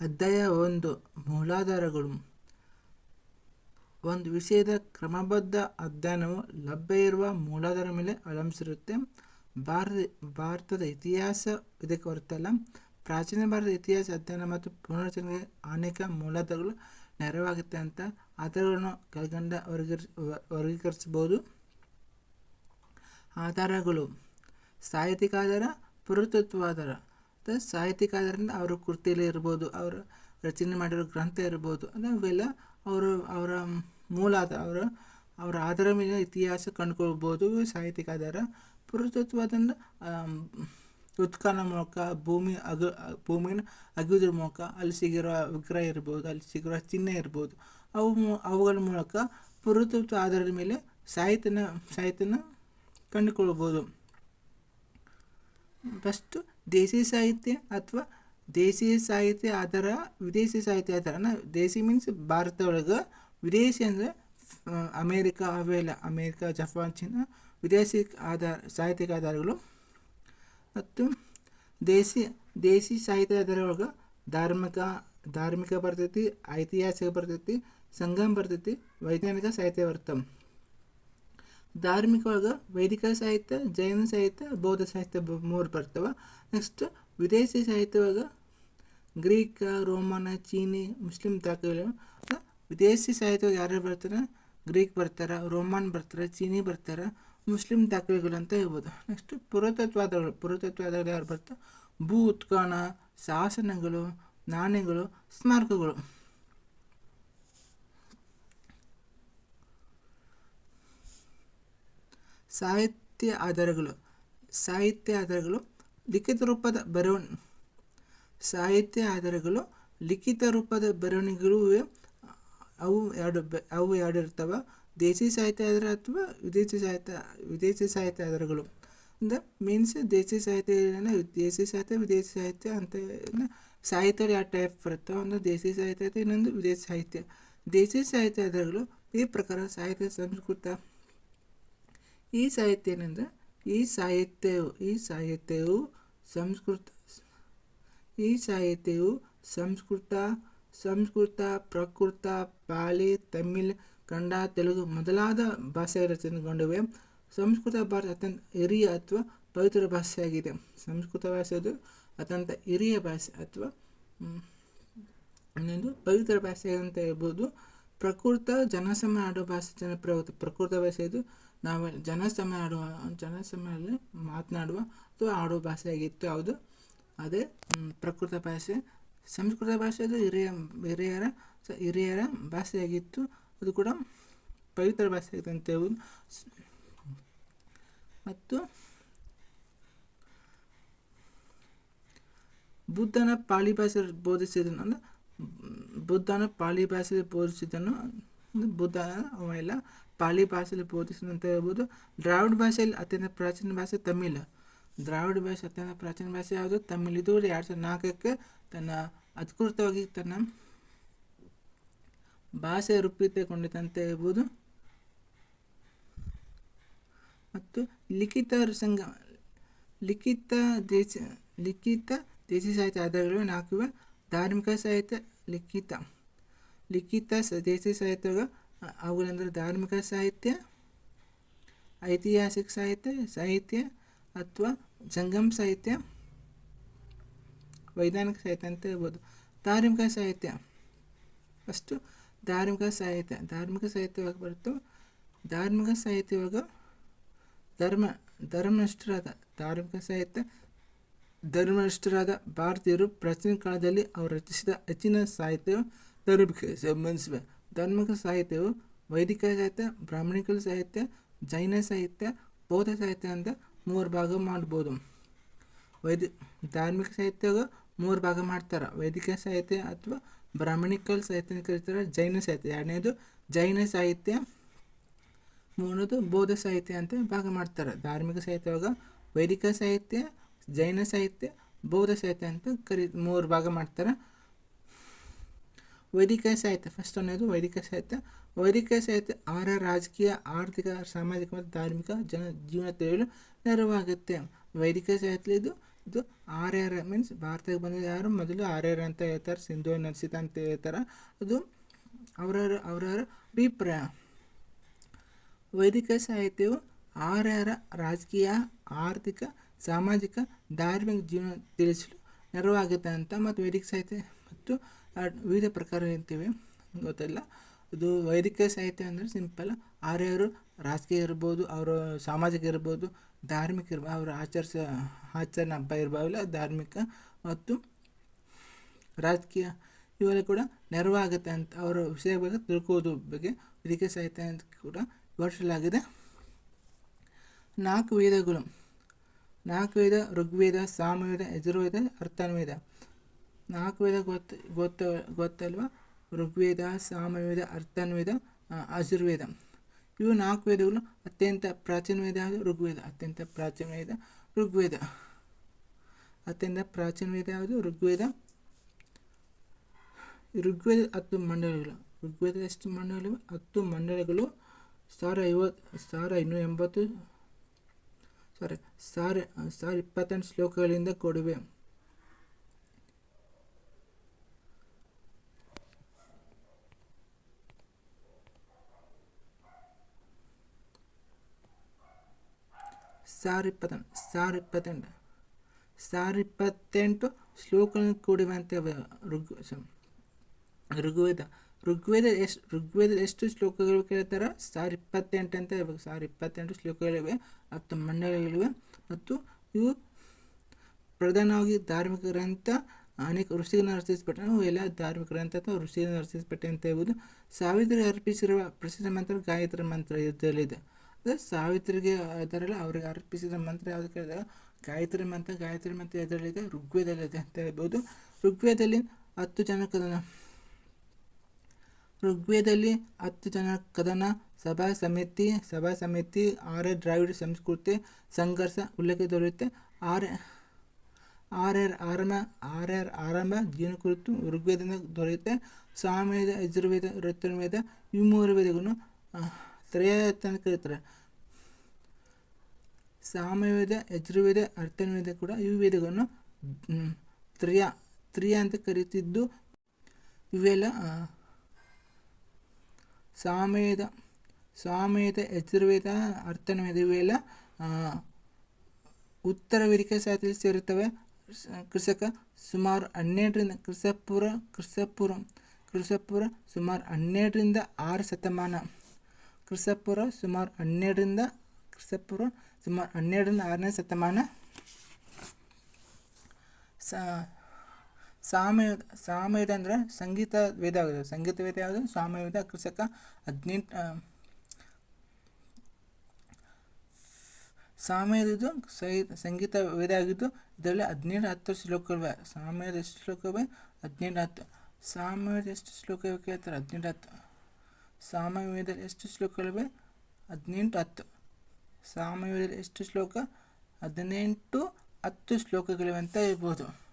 ಅಧ್ಯಾಯ ಒಂದು, ಮೂಲಾಧಾರಗಳು. ಒಂದು ವಿಷಯದ ಕ್ರಮಬದ್ಧ ಅಧ್ಯಯನವು ಲಭ್ಯ ಇರುವ ಮೂಲಾಧಾರ ಮೇಲೆ ಅವಲಂಬಿಸಿರುತ್ತೆ. ಭಾರತ, ಭಾರತದ ಇತಿಹಾಸ ಇದಕ್ಕೆ ಹೊರತಲ್ಲ. ಪ್ರಾಚೀನ ಭಾರತದ ಇತಿಹಾಸ ಅಧ್ಯಯನ ಮತ್ತು ಪುನರ್ಚನೆಗೆ ಅನೇಕ ಮೂಲಾಧಾರಗಳು ನೆರವಾಗುತ್ತೆ ಅಂತ ಆಧಾರಗಳನ್ನು ಕೆಳಗಂಡ ವರ್ಗೀಕರಿಸ, ವರ್ಗೀಕರಿಸಬಹುದು. ಆಧಾರಗಳು. ಸಾಹಿತ್ಯಿಕ ಆಧಾರ, ಪುರಾತತ್ವ ಆಧಾರ. ಅಥವಾ ಸಾಹಿತ್ಯಿಕ ಆಧಾರದಿಂದ ಅವರ ಕೃತಿಯಲ್ಲಿ ಇರ್ಬೋದು, ಅವರು ರಚನೆ ಮಾಡಿರೋ ಗ್ರಂಥ ಇರ್ಬೋದು, ಅಂದರೆ ಅವೆಲ್ಲ ಅವರು, ಅವರ ಮೂಲ ಅವರ ಅವರ ಆಧಾರ ಮೇಲೆ ಇತಿಹಾಸ ಕಂಡುಕೊಳ್ಬೋದು ಸಾಹಿತ್ಯಿಕ ಆಧಾರ ಅದನ್ನು ಉತ್ಖಾನ ಮೂಲಕ, ಭೂಮಿ ಅಗ, ಭೂಮಿನ ಅಗಿಯೋದ್ರ ಮೂಲಕ, ಅಲ್ಲಿ ಸಿಗಿರೋ ವಿಗ್ರಹ ಇರ್ಬೋದು, ಅಲ್ಲಿ ಸಿಗಿರೋ ಚಿಹ್ನೆ ಇರ್ಬೋದು, ಅವು ಅವುಗಳ ಮೂಲಕ ಪುರುತತ್ವ ಆಧಾರದ ಮೇಲೆ ಸಾಹಿತ್ಯನ ಸಾಹಿತ್ಯನ ಕಂಡುಕೊಳ್ಬೋದು. ಫಸ್ಟು ದೇಸಿ ಸಾಹಿತ್ಯ ಅಥವಾ ದೇಶೀಯ ಸಾಹಿತ್ಯ ಆಧಾರ ವಿದೇಶಿ ಸಾಹಿತ್ಯ ಆಧಾರನ ದೇಸಿ ಮೀನ್ಸ್ ಭಾರತ ಒಳಗೆ ವಿದೇಶಿ ಅಂದರೆ ಅಮೇರಿಕಾ ಅವೆಲ್ಲ ಅಮೇರಿಕಾ, ಜಪಾನ್, ಚೀನಾ, ವಿದೇಶಿ ಆಧಾರ, ಸಾಹಿತ್ಯಿಕ ಆಧಾರಗಳು. ಮತ್ತು ದೇಸಿ ದೇಸಿ ಸಾಹಿತ್ಯ ಆಧಾರ ಒಳಗೆ ಧಾರ್ಮಿಕ ಧಾರ್ಮಿಕ ಬರ್ತೈತಿ, ಐತಿಹಾಸಿಕ ಬರ್ತೈತಿ, ಸಂಗಮ ಬರ್ತೈತಿ, ವೈಜ್ಞಾನಿಕ ಸಾಹಿತ್ಯ ಬರ್ತವೆ ಧಾರ್ಮಿಕ ಒಳಗೆ ವೈದಿಕ ಸಾಹಿತ್ಯ, ಜೈನ ಸಾಹಿತ್ಯ, ಬೌದ್ಧ ಸಾಹಿತ್ಯ ಮೂರು ಬರ್ತವೆ. ನೆಕ್ಸ್ಟ್ ವಿದೇಶಿ ಸಾಹಿತ್ಯ ಒಳಗೆ ಗ್ರೀಕ್, ರೋಮನ್, ಚೀನಿ, ಮುಸ್ಲಿಂ ದಾಖಲೆ ವಿದೇಶಿ ಸಾಹಿತ್ಯ ಯಾರು ಬರ್ತಾರೆ? ಗ್ರೀಕ್ ಬರ್ತಾರೆ, ರೋಮನ್ ಬರ್ತಾರೆ, ಚೀನಿ ಬರ್ತಾರೆ, ಮುಸ್ಲಿಂ ದಾಖಲೆಗಳು ಅಂತ ಹೇಳ್ಬೋದು. ನೆಕ್ಸ್ಟ್ ಪುರಾತತ್ವಾದಗಳು ಪುರಾತತ್ವಾದಗಳು ಯಾರು ಬರ್ತಾರೆ? ಭೂ ಉತ್ಖನನ ಶಾಸನಗಳು, ನಾಣ್ಯಗಳು, ಸ್ಮಾರಕಗಳು. ಸಾಹಿತ್ಯ ಆಧಾರಗಳು ಸಾಹಿತ್ಯ ಆಧಾರಗಳು, ಲಿಖಿತ ರೂಪದ ಬರವಣ ಸಾಹಿತ್ಯ ಆಧಾರಗಳು, ಲಿಖಿತ ರೂಪದ ಬರವಣಿಗೆಗಳು ಅವು ಎರಡು ಅವು ಎರಡು ಇರ್ತವೆ. ದೇಶಿ ಸಾಹಿತ್ಯ ಆಧಾರ ಅಥವಾ ವಿದೇಶಿ ಸಾಹಿತ್ಯ ವಿದೇಶಿ ಸಾಹಿತ್ಯ ಆಧಾರಗಳು. ಅಂದರೆ ಮೀನ್ಸ್ ದೇಶಿ ಸಾಹಿತ್ಯ ದೇಸಿ ಸಾಹಿತ್ಯ, ವಿದೇಶಿ ಸಾಹಿತ್ಯ ಅಂತ ಸಾಹಿತ್ಯ ಯಾವ ಟೈಪ್ ಬರುತ್ತೋ ಒಂದು ದೇಶಿ ಸಾಹಿತ್ಯ, ಇನ್ನೊಂದು ವಿದೇಶಿ ಸಾಹಿತ್ಯ. ದೇಶಿ ಸಾಹಿತ್ಯ ಆಧಾರಗಳು ಈ ಪ್ರಕಾರ ಸಾಹಿತ್ಯ ಸಂಸ್ಕೃತ ಈ ಸಾಹಿತ್ಯ ಏನಂದರೆ ಈ ಸಾಹಿತ್ಯವು ಈ ಸಾಹಿತ್ಯವು ಸಂಸ್ಕೃತ, ಈ ಸಾಹಿತ್ಯವು ಸಂಸ್ಕೃತ ಸಂಸ್ಕೃತ, ಪ್ರಕೃತ, ಪಾಲಿ, ತಮಿಳ್, ಕನ್ನಡ, ತೆಲುಗು ಮೊದಲಾದ ಭಾಷೆ ರಚನೆಗೊಂಡಿವೆ ಸಂಸ್ಕೃತ ಭಾಷೆ ಅತ್ಯಂತ ಹಿರಿಯ ಅಥವಾ ಪವಿತ್ರ ಭಾಷೆಯಾಗಿದೆ. ಸಂಸ್ಕೃತ ಭಾಷೆದು ಅತ್ಯಂತ ಹಿರಿಯ ಭಾಷೆ ಅಥವಾ ಇನ್ನೊಂದು ಪವಿತ್ರ ಭಾಷೆ ಅಂತ ಹೇಳ್ಬೋದು. ಪ್ರಕೃತ ಜನಸಮ ಆಡುವ ಭಾಷೆ ಜನಪ್ರಿಯವಾಗುತ್ತೆ ಪ್ರಕೃತ ಭಾಷೆ ಇದು ನಾವು ಜನಸಮಯ ಆಡುವ ಜನಸಮಯಲ್ಲಿ ಮಾತನಾಡುವ ಅಥವಾ ಆಡುವ ಭಾಷೆಯಾಗಿತ್ತು ಯಾವುದು ಅದೇ ಪ್ರಕೃತ ಭಾಷೆ. ಸಂಸ್ಕೃತ ಭಾಷೆ ಅದು ಹಿರಿಯ, ಹಿರಿಯರ ಹಿರಿಯರ ಭಾಷೆಯಾಗಿತ್ತು ಅದು ಕೂಡ ಪವಿತ್ರ ಭಾಷೆ ಅಂತ ಹೇಳ್ಬೋದು. ಮತ್ತು ಬುದ್ಧನ ಪಾಳಿ ಭಾಷೆ ಬೋಧಿಸಿದನು. ಅಂದರೆ, ಬುದ್ಧನ ಪಾಳಿ ಭಾಷೆ ಬೋಧಿಸಿದನು. ಬುದ್ಧ, ಅವ ಎಲ್ಲ ಪಾಳಿ ಭಾಷೆಯಲ್ಲಿ ಬೋಧಿಸಿದ ಹೇಳ್ಬೋದು. ದ್ರಾವಿಡ ಭಾಷೆಯಲ್ಲಿ ಅತ್ಯಂತ ಪ್ರಾಚೀನ ಭಾಷೆ ತಮಿಳು. ದ್ರಾವಿಡ ಭಾಷೆ ಅತ್ಯಂತ ಪ್ರಾಚೀನ ಭಾಷೆ ಯಾವುದು? ತಮಿಳು ಇದು ಎರಡು ಸಾವಿರದ ನಾಲ್ಕಕ್ಕೆ ತನ್ನ ಅಧಿಕೃತವಾಗಿ ತನ್ನ ಭಾಷೆ ರೂಪಿತಗೊಂಡಿದೆ ಅಂತ ಹೇಳ್ಬೋದು. ಮತ್ತು ಲಿಖಿತ ಸಂಘ ಲಿಖಿತ ದೇಶ, ಲಿಖಿತ ದೇಶಿ ಸಾಹಿತ್ಯ ಆಧಾರಗಳು ನಾಲ್ಕು ಧಾರ್ಮಿಕ ಸಾಹಿತ್ಯ, ಲಿಖಿತ. ಲಿಖಿತ ಸ್ವದೇಶಿ ದೇಸಿ ಸಾಹಿತ್ಯ ಅವುಗಳೆಂದರೆ ಧಾರ್ಮಿಕ ಸಾಹಿತ್ಯ, ಐತಿಹಾಸಿಕ ಸಾಹಿತ್ಯ ಸಾಹಿತ್ಯ ಅಥವಾ ಜಂಗಮ್ ಸಾಹಿತ್ಯ ವೈಜ್ಞಾನಿಕ ಸಾಹಿತ್ಯ ಅಂತ ಹೇಳ್ಬೋದು. ಧಾರ್ಮಿಕ ಸಾಹಿತ್ಯ. ಫಸ್ಟು ಧಾರ್ಮಿಕ ಸಾಹಿತ್ಯ. ಧಾರ್ಮಿಕ ಸಾಹಿತ್ಯವಾಗಿ ಬರುತ್ತೋ, ಧಾರ್ಮಿಕ ಸಾಹಿತ್ಯವಾಗ ಧರ್ಮ, ಧರ್ಮನಿಷ್ಠರಾದ ಧಾರ್ಮಿಕ ಸಾಹಿತ್ಯ, ಧರ್ಮನಿಷ್ಠರಾದ ಭಾರತೀಯರು ಪ್ರಾಚೀನ ಕಾಲದಲ್ಲಿ ಅವರು ರಚಿಸಿದ ಹೆಚ್ಚಿನ ಸಾಹಿತ್ಯವು ಧರ್ಮಕ್ಕೆ ಸಂಬಂಧಿಸಿವೆ. ಧಾರ್ಮಿಕ ಸಾಹಿತ್ಯವು ವೈದಿಕ ಸಾಹಿತ್ಯ, ಬ್ರಾಹ್ಮಣಿಕ ಸಾಹಿತ್ಯ, ಜೈನ ಸಾಹಿತ್ಯ, ಬೌದ್ಧ ಸಾಹಿತ್ಯ ಅಂತ ಮೂರು ಭಾಗ ಮಾಡ್ಬೋದು. ವೈದಿ, ಧಾರ್ಮಿಕ ಸಾಹಿತ್ಯಗ ಮೂರು ಭಾಗ ಮಾಡ್ತಾರೆ. ವೈದಿಕ ಸಾಹಿತ್ಯ ಅಥವಾ ಬ್ರಾಹ್ಮಣಿಕಲ್ ಸಾಹಿತ್ಯ ಕರೀತಾರೆ ಜೈನ ಸಾಹಿತ್ಯ. ಎರಡನೇದು ಜೈನ ಸಾಹಿತ್ಯ, ಮೂರನೇದು ಬೌದ್ಧ ಸಾಹಿತ್ಯ ಅಂತ ಭಾಗ ಮಾಡ್ತಾರೆ. ಧಾರ್ಮಿಕ ಸಾಹಿತ್ಯವಾಗ ವೈದಿಕ ಸಾಹಿತ್ಯ, ಜೈನ ಸಾಹಿತ್ಯ, ಬೌದ್ಧ ಸಾಹಿತ್ಯ ಅಂತ ಕರಿ, ಮೂರು ಭಾಗ ಮಾಡ್ತಾರೆ. ವೈದಿಕ ಸಾಹಿತ್ಯ ಫಸ್ಟ್ ಅನ್ನೋದು ವೈದಿಕ ಸಾಹಿತ್ಯ ವೈದಿಕ ಸಾಹಿತ್ಯ ಅವರ ರಾಜಕೀಯ, ಆರ್ಥಿಕ, ಸಾಮಾಜಿಕ ಮತ್ತು ಧಾರ್ಮಿಕ ಜನ ಜೀವನ ತಿಳಿಯಲು ನೆರವಾಗುತ್ತೆ. ವೈದಿಕ ಸಾಹಿತ್ಯ ಇದು? ಇದು ಆರ್ ಮೀನ್ಸ್ ಭಾರತಕ್ಕೆ ಬಂದ ಯಾರು? ಮೊದಲು ಆರ್ ಅಂತ ಹೇಳ್ತಾರೆ, ಸಿಂಧು, ನರ್ಸಿತ ಅಂತ ಹೇಳ್ತಾರೆ. ಅದು ಅವರವರ ಅವರವರ ಅಭಿಪ್ರಾಯ. ವೈದಿಕ ಸಾಹಿತ್ಯವು ಆರ್ಯರ ರಾಜಕೀಯ, ಆರ್ಥಿಕ, ಸಾಮಾಜಿಕ, ಧಾರ್ಮಿಕ ಜೀವನ ತಿಳಿಸಲು ನೆರವಾಗುತ್ತೆ ಅಂತ. ಮತ್ತು ವೈದಿಕ ಸಾಹಿತ್ಯ ಮತ್ತು ವಿವಿಧ ಪ್ರಕಾರ ಇರ್ತೀವಿ ಗೊತ್ತಿಲ್ಲ? ಇದು ವೈದಿಕ ಸಾಹಿತ್ಯ ಅಂದರೆ ಸಿಂಪಲ್ ಆರ್ಯರು ರಾಜಕೀಯ ಇರ್ಬೋದು, ಅವರು ಸಾಮಾಜಿಕ ಇರ್ಬೋದು, ಧಾರ್ಮಿಕ ಇರ್ಬೋದು ಅವರು ಆಚರಿಸ, ಆಚರಣೆ ಹಬ್ಬ ಇರ್ಬೋಲ್ಲ ಧಾರ್ಮಿಕ. ಮತ್ತು ರಾಜಕೀಯ ಇವೆಲ್ಲ ಕೂಡ ನೆರವಾಗುತ್ತೆ ಅಂತ ಅವರ ವಿಷಯ ಬಗ್ಗೆ ತಿಳ್ಕೋದು ಬಗ್ಗೆ ವೈದಿಕ ಸಾಹಿತ್ಯ ಅಂತ ಕೂಡ ವಿವರಿಸಲಾಗಿದೆ. ನಾಲ್ಕು ವೇದಗಳು. ನಾಲ್ಕು ವೇದ ಋಗ್ವೇದ, ಸಾಮವೇದ, ಯಜುರ್ವೇದ ಅರ್ಥರ್ವೇದ ನಾಲ್ಕು ವೇದ ಗೊತ್ತ ಗೊತ್ತ, ಗೊತ್ತಲ್ವಾ? ಋಗ್ವೇದ, ಸಾಮವೇದ, ಅರ್ಥನ್ವೇದ ಅಜುರ್ವೇದ ಇವು ನಾಲ್ಕು ವೇದಗಳು ಅತ್ಯಂತ ಪ್ರಾಚೀನ ವೇದ ಯಾವುದು? ಋಗ್ವೇದ. ಅತ್ಯಂತ ಪ್ರಾಚೀನ ವೇದ ಋಗ್ವೇದ. ಅತ್ಯಂತ ಪ್ರಾಚೀನ ವೇದ ಯಾವುದು? ಋಗ್ವೇದ. ಋಗ್ವೇದ ಹತ್ತು ಮಂಡಲಗಳು. ಋಗ್ವೇದ ಎಷ್ಟು ಮಂಡಲಗಳು? ಹತ್ತು ಮಂಡಲಗಳು. ಸಾವಿರ ಐವತ್ತು ಸಾವಿರ ಇನ್ನೂರ ಎಂಬತ್ತು, ಸಾರಿ ಸಾವಿರ ಸಾವಿರ ಇಪ್ಪತ್ತೆಂಟು ಶ್ಲೋಕಗಳಿಂದ ಕೂಡಿವೆ. ಸಾವಿರ ಇಪ್ಪತ್ತೆಂಟು ಸಾವಿರ ಇಪ್ಪತ್ತೆಂಟು ಸಾವಿರ ಇಪ್ಪತ್ತೆಂಟು ಶ್ಲೋಕಗಳನ್ನು ಅವ- ಋಗ್ ಋಗ್ವೇದ. ಋಗ್ವೇದ ಎಷ್ಟು ಋಗ್ವೇದ ಎಷ್ಟು ಶ್ಲೋಕಗಳು ಕೇಳ್ತಾರೆ ಸಾವಿರ ಇಪ್ಪತ್ತೆಂಟು ಅಂತ ಹೇಳ್ಬೇಕು ಸಾವಿರ ಇಪ್ಪತ್ತೆಂಟು ಶ್ಲೋಕಗಳಿವೆ. ಹತ್ತು ಮಂಡಲಗಳಿವೆ ಮತ್ತು ಇವು ಪ್ರಧಾನವಾಗಿ ಧಾರ್ಮಿಕ ಗ್ರಂಥ, ಅನೇಕ ಋಷಿಗಳನ್ನು ರಚಿಸಲ್ಪಟ್ಟ, ಅವು ಎಲ್ಲ ಧಾರ್ಮಿಕ ಗ್ರಂಥ ಅಥವಾ ಋಷಿಗಳನ್ನು ರಚಿಸಲ್ಪಟ್ಟೆ ಅಂತ ಹೇಳ್ಬೋದು ಸಾವಿತ್ರಿ ಅರ್ಪಿಸಿರುವ ಪ್ರಸಿದ್ಧ ಮಂತ್ರ ಗಾಯತ್ರಿ ಮಂತ್ರ ಅಂದರೆ ಸಾವಿತ್ರಿಗೆ ಅದರಲ್ಲ ಅವರಿಗೆ ಅರ್ಪಿಸಿದ ಮಂತ್ರ ಯಾವುದು ಕೇಳಿದಾಗ ಗಾಯತ್ರಿ ಮಂತ್ರ ಗಾಯತ್ರಿ ಮಂತ್ರ ಎದರಲ್ಲಿದೆ? ಋಗ್ವೇದಲ್ಲಿದೆ ಅಂತ ಹೇಳ್ಬೋದು. ಋಗ್ವೇದಲ್ಲಿ ಹತ್ತು ಜನ ಕದನ. ಋಗ್ವೇದಲ್ಲಿ ಹತ್ತು ಜನ ಕದನ. ಸಭಾ ಸಮಿತಿ ಸಭಾ ಸಮಿತಿ, ಆರ್ಯ ದ್ರಾವಿಡ ಸಂಸ್ಕೃತಿ, ಸಂಘರ್ಷ ಉಲ್ಲೇಖ ದೊರೆಯುತ್ತೆ. ಆರ್ ಆರ್ ಆರ್ ಆರಂಭ ಆರ್ ಆರ್ ಆರಂಭ ಜೀವನ ಕುರಿತು ಋಗ್ವೇದದಿಂದ ದೊರೆಯುತ್ತೆ. ಸಾಮವೇದ ಯಜುರ್ವೇದ ಋತುರ್ವೇದ ಈ ಮೂರು ವೇದಗಳನ್ನು ತ್ರಯತ ಅಂತ ಕರೀತಾರೆ. ಸಾಮವೇದ, ಯಜುರ್ವೇದ ಅರ್ಥವೇದ ಕೂಡ ಈ ವೇದಗಳನ್ನು ತ್ರಿಯ, ತ್ರಯ ಅಂತ ಕರೀತಿದ್ದು. ಇವೆಲ್ಲ ಸಾಮವೇದ ಸಾಮವೇದ, ಯಜುರ್ವೇದ ಅರ್ಥನವೇದ ಇವೆಲ್ಲ ಉತ್ತರ ವೇದಿಕೆ ಸಾಹಿತ್ಯದಲ್ಲಿ ಸೇರುತ್ತವೆ. ಕೃಷಕ ಸುಮಾರು ಹನ್ನೆರಡರಿಂದ, ಕೃಷಪುರ, ಕೃಷಪುರಂ, ಕೃಷಪುರ ಸುಮಾರು ಹನ್ನೆರಡರಿಂದ ಆರು ಶತಮಾನ. ಕ್ರಿಸ್ತಪೂರ್ವ ಸುಮಾರು ಹನ್ನೆರಡರಿಂದ ಕ್ರಿಸ್ತಪೂರ್ವ ಸುಮಾರು ಹನ್ನೆರಡರಿಂದ ಆರನೇ ಶತಮಾನ ಸಾಮಯುಧ ಸಾಮವೇದ ಅಂದರೆ ಸಂಗೀತ ವೇದ ಆಗಿದೆ ಸಂಗೀತ ವೇದ ಯಾವುದು? ಸಾಮಯುಧ ಕೃಷಕ ಹದಿನೆಂಟು ಸಾಮಯದು ಸೈ- ಸಂಗೀತ ವೇದ ಆಗಿದ್ದು, ಇದರಲ್ಲಿ ಹದಿನೇಳು ಹತ್ತು ಶ್ಲೋಕಗಳಿವೆ. ಸಾಮಯದ ಎಷ್ಟು ಶ್ಲೋಕವೇ ಹದಿನೆಂಟು ಹತ್ತು. ಸಾಮಯದ ಎಷ್ಟು ಶ್ಲೋಕ ಇವೆ ಕೇಳ್ತಾರೆ? ಹದಿನೆಂಟು ಹತ್ತು. ಸಾಮವೇದದಲ್ಲಿ ಎಷ್ಟು ಶ್ಲೋಕಗಳಿವೆ? ಹದಿನೆಂಟು ಹತ್ತು. ಸಾಮವೇದ ಎಷ್ಟು ಶ್ಲೋಕ? ಹದಿನೆಂಟು ಹತ್ತು ಶ್ಲೋಕಗಳಿವೆ ಅಂತ ಹೇಳ್ಬೋದು.